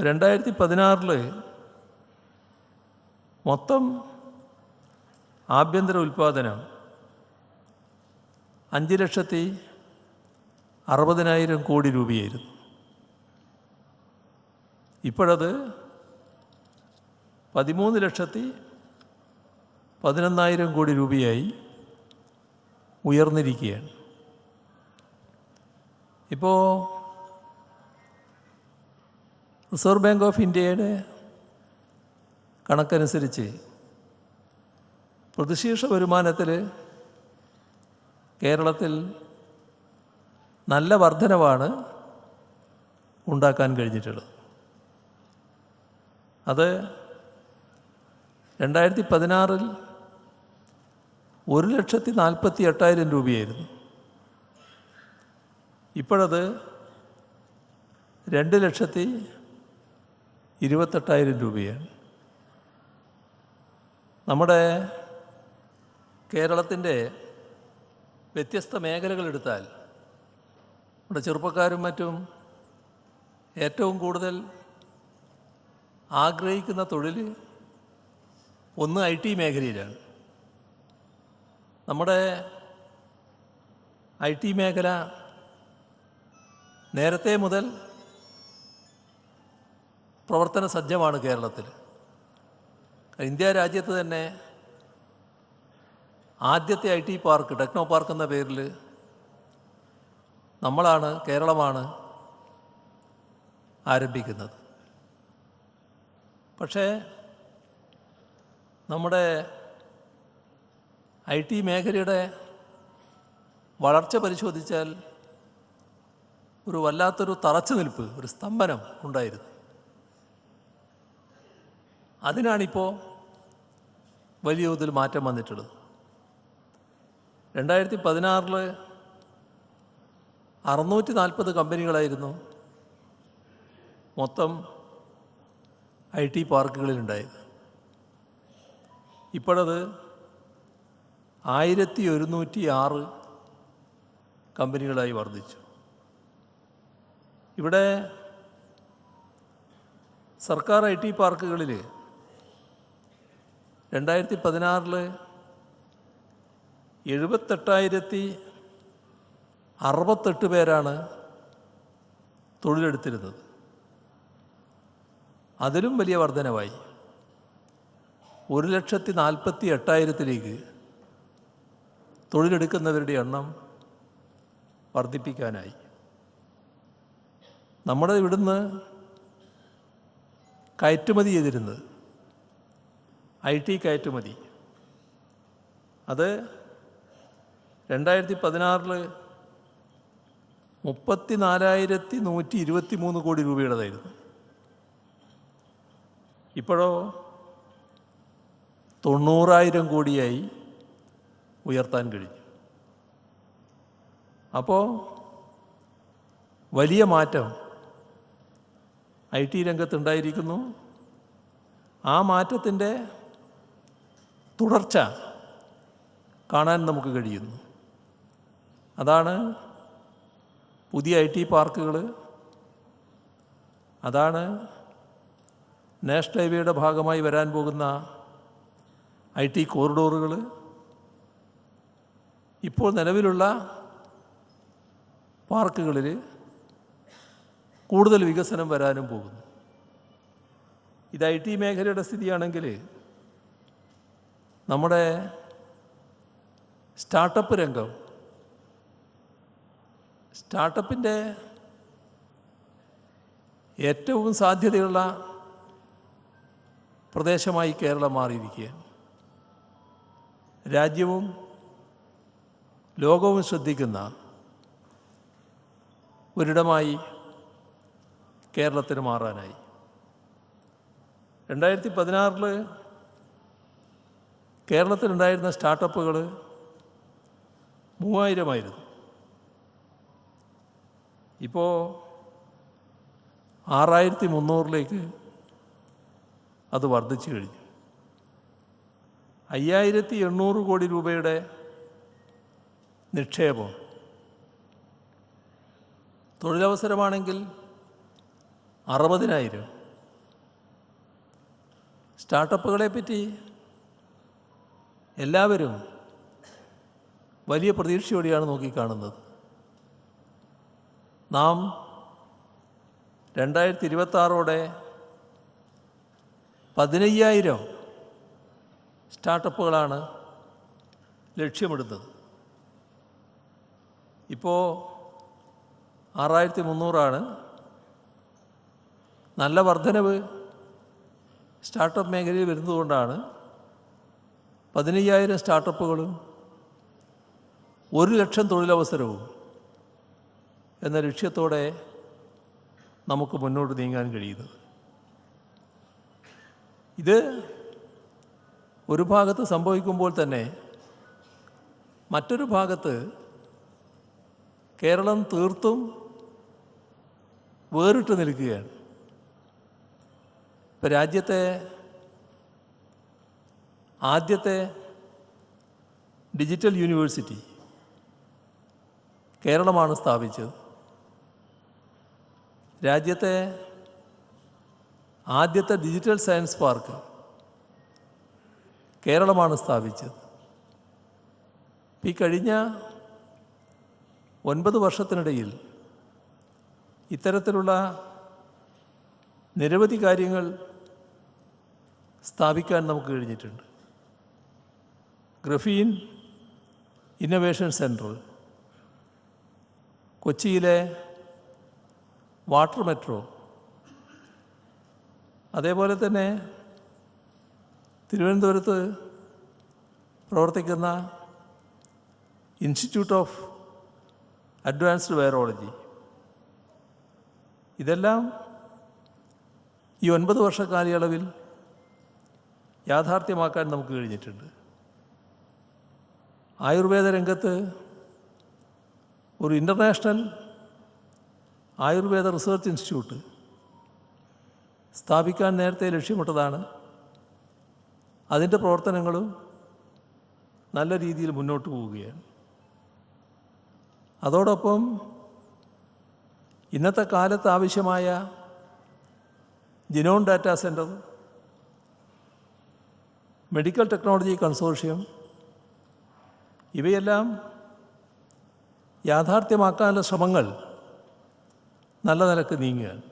രണ്ടായിരത്തി പതിനാറിൽ മൊത്തം ആഭ്യന്തര ഉൽപ്പാദനം അഞ്ച് ലക്ഷത്തി അറുപതിനായിരം കോടി രൂപയായിരുന്നു. ഇപ്പോഴത് പതിമൂന്ന് ലക്ഷത്തി പതിനൊന്നായിരം കോടി രൂപയായി ഉയർന്നിരിക്കുകയാണ്. ഇപ്പോൾ റിസർവ് ബാങ്ക് ഓഫ് ഇന്ത്യയുടെ കണക്കനുസരിച്ച് പ്രതിശീർഷ വരുമാനത്തിൽ കേരളത്തിൽ നല്ല വർധനവാണ് ഉണ്ടാക്കാൻ കഴിഞ്ഞിട്ടുള്ളത്. അത് രണ്ടായിരത്തി പതിനാറിൽ ഒരു ലക്ഷത്തി നാൽപ്പത്തി എട്ടായിരം രൂപയായിരുന്നു. ഇപ്പോഴത് രണ്ട് ലക്ഷത്തി ഇരുപത്തെട്ടായിരം രൂപയാണ്. നമ്മുടെ കേരളത്തിന്റെ വ്യത്യസ്ത മേഖലകൾ എടുത്താൽ നമ്മുടെ ചെറുപ്പക്കാരും മറ്റും ഏറ്റവും കൂടുതൽ ആഗ്രഹിക്കുന്ന തൊഴിൽ ഒന്ന് ഐ ടി മേഖലയിലാണ്. നമ്മുടെ ഐ ടി മേഖല നേരത്തെ മുതൽ പ്രവർത്തന സജ്ജമാണ് കേരളത്തിൽ. ഇന്ത്യ രാജ്യത്ത് തന്നെ ആദ്യത്തെ I T park techno park എന്ന പേരിൽ നമ്മളാണ് കേരളമാണ് ആരംഭിക്കുന്നത്. പക്ഷേ നമ്മുടെ ഐ ടി മേഖലയുടെ വളർച്ച പരിശോധിച്ചാൽ ഒരു വല്ലാത്തൊരു തറച്ചു നിൽപ്പ് ഒരു സ്തംഭനം ഉണ്ടായിരുന്നു. അതിനാണിപ്പോൾ വലിയ തോതിൽ മാറ്റം വന്നിട്ടുള്ളത്. രണ്ടായിരത്തി പതിനാറിൽ അറുന്നൂറ്റി നാൽപ്പത് കമ്പനികളായിരുന്നു മൊത്തം ഐ ടി പാർക്കുകളിലുണ്ടായത്. ഇപ്പോഴത് ആയിരത്തി ഒരുന്നൂറ്റി ആറ് കമ്പനികളായി വർദ്ധിച്ചു. ഇവിടെ സർക്കാർ ഐ ടി പാർക്കുകളിൽ രണ്ടായിരത്തി പതിനാറിൽ എഴുപത്തെട്ടായിരത്തി അറുപത്തെട്ട് പേരാണ് തൊഴിലെടുത്തിരുന്നത്. അതിലും വലിയ വർധനവായി. ഒരു ലക്ഷത്തി നാൽപ്പത്തി എട്ടായിരത്തിലേക്ക് തൊഴിലെടുക്കുന്നവരുടെ എണ്ണം വർദ്ധിപ്പിക്കാനായി. നമ്മുടെ ഇവിടുന്ന് കയറ്റുമതി ചെയ്തിരുന്നത് ഐ ടി കയറ്റുമതി അത് രണ്ടായിരത്തി പതിനാറിൽ മുപ്പത്തി നാലായിരത്തി നൂറ്റി ഇരുപത്തി മൂന്ന് കോടി രൂപയുടേതായിരുന്നു. ഇപ്പോഴോ തൊണ്ണൂറായിരം കോടിയായി ഉയർത്താൻ കഴിഞ്ഞു. അപ്പോൾ വലിയ മാറ്റം ഐ ടി രംഗത്തുണ്ടായിരിക്കുന്നു. ആ മാറ്റത്തിന്റെ തുടർച്ച കാണാൻ നമുക്ക് കഴിയുന്നു. അതാണ് പുതിയ ഐ ടി പാർക്കുകൾ അതാണ് നാഷണൽ ഹൈവേയുടെ ഭാഗമായി വരാൻ പോകുന്ന ഐ ടി കോറിഡോറുകൾ ഇപ്പോൾ നിലവിലുള്ള പാർക്കുകളിൽ കൂടുതൽ വികസനം വരാനും പോകുന്നു. ഇത് ഐ ടി മേഖലയുടെ സ്ഥിതിയാണെങ്കിൽ നമ്മുടെ സ്റ്റാർട്ടപ്പ് രംഗം. സ്റ്റാർട്ടപ്പിന്റെ ഏറ്റവും സാധ്യതയുള്ള പ്രദേശമായി കേരളം മാറിയിരിക്കുകയാണ്. രാജ്യവും ലോകവും ശ്രദ്ധിക്കുന്ന ഒരിടമായി കേരളത്തിന് മാറാനായി. രണ്ടായിരത്തി പതിനാറിൽ കേരളത്തിലുണ്ടായിരുന്ന സ്റ്റാർട്ടപ്പുകൾ മൂവായിരമായിരുന്നു. ഇപ്പോൾ ആറായിരത്തി മുന്നൂറിലേക്ക് അത് വർദ്ധിച്ചു കഴിഞ്ഞു. അയ്യായിരത്തി എണ്ണൂറ് കോടി രൂപയുടെ നിക്ഷേപം. തൊഴിലവസരമാണെങ്കിൽ അറുപതിനായിരം. സ്റ്റാർട്ടപ്പുകളെ പറ്റി എല്ലാവരും വലിയ പ്രതീക്ഷയോടെയാണ് നോക്കിക്കാണുന്നത്. നാം രണ്ടായിരത്തി ഇരുപത്താറോടെ പതിനയ്യായിരം സ്റ്റാർട്ടപ്പുകളാണ് ലക്ഷ്യമിടുന്നത്. ഇപ്പോൾ ആറായിരത്തി മുന്നൂറാണ് നല്ല വർധനവ് സ്റ്റാർട്ടപ്പ് മേഖലയിൽ വരുന്നതുകൊണ്ടാണ് പതിനയ്യായിരം സ്റ്റാർട്ടപ്പുകളും ഒരു ലക്ഷം തൊഴിലവസരവും എന്ന ലക്ഷ്യത്തോടെ നമുക്ക് മുന്നോട്ട് നീങ്ങാൻ കഴിയുന്നത്. ഇത് ഒരു ഭാഗത്ത് സംഭവിക്കുമ്പോൾ തന്നെ മറ്റൊരു ഭാഗത്ത് കേരളം തീർത്തും വേറിട്ട് നിൽക്കുകയാണ്. ഇപ്പം രാജ്യത്തെ ആദ്യത്തെ ഡിജിറ്റൽ യൂണിവേഴ്സിറ്റി കേരളമാണ് സ്ഥാപിച്ചത്. രാജ്യത്തെ ആദ്യത്തെ ഡിജിറ്റൽ സയൻസ് പാർക്ക് കേരളമാണ് സ്ഥാപിച്ചത്. ഈ കഴിഞ്ഞ ഒൻപത് വർഷത്തിനിടയിൽ ഇത്തരത്തിലുള്ള നിരവധി കാര്യങ്ങൾ സ്ഥാപിക്കാൻ നമുക്ക് കഴിഞ്ഞിട്ടുണ്ട്. ഗ്രഫീൻ ഇന്നൊവേഷൻ സെന്റർ കൊച്ചിയിലെ വാട്ടർ മെട്രോ അതേപോലെ തന്നെ തിരുവനന്തപുരത്ത് പ്രവർത്തിക്കുന്ന ഇൻസ്റ്റിറ്റ്യൂട്ട് ഓഫ് അഡ്വാൻസ്ഡ് വൈറോളജി ഇതെല്ലാം ഈ ഒൻപത് വർഷ കാലയളവിൽ യാഥാർത്ഥ്യമാക്കാൻ നമുക്ക് കഴിഞ്ഞിട്ടുണ്ട്. ആയുർവേദ രംഗത്ത് ഒരു ഇന്റർനാഷണൽ ആയുർവേദ റിസർച്ച് ഇൻസ്റ്റിറ്റ്യൂട്ട് സ്ഥാപിക്കാൻ നേരത്തെ ലക്ഷ്യമിട്ടതാണ് അതിന്റെ പ്രവർത്തനങ്ങളും നല്ല രീതിയിൽ മുന്നോട്ട് പോവുകയാണ്. അതോടൊപ്പം ഇന്നത്തെ കാലത്ത് ആവശ്യമായ genome data centre medical technology consortium ഇവയെല്ലാം യാഥാർത്ഥ്യമാക്കാനുള്ള ശ്രമങ്ങൾ നല്ല നിലയ്ക്ക് നീങ്ങുകയാണ്.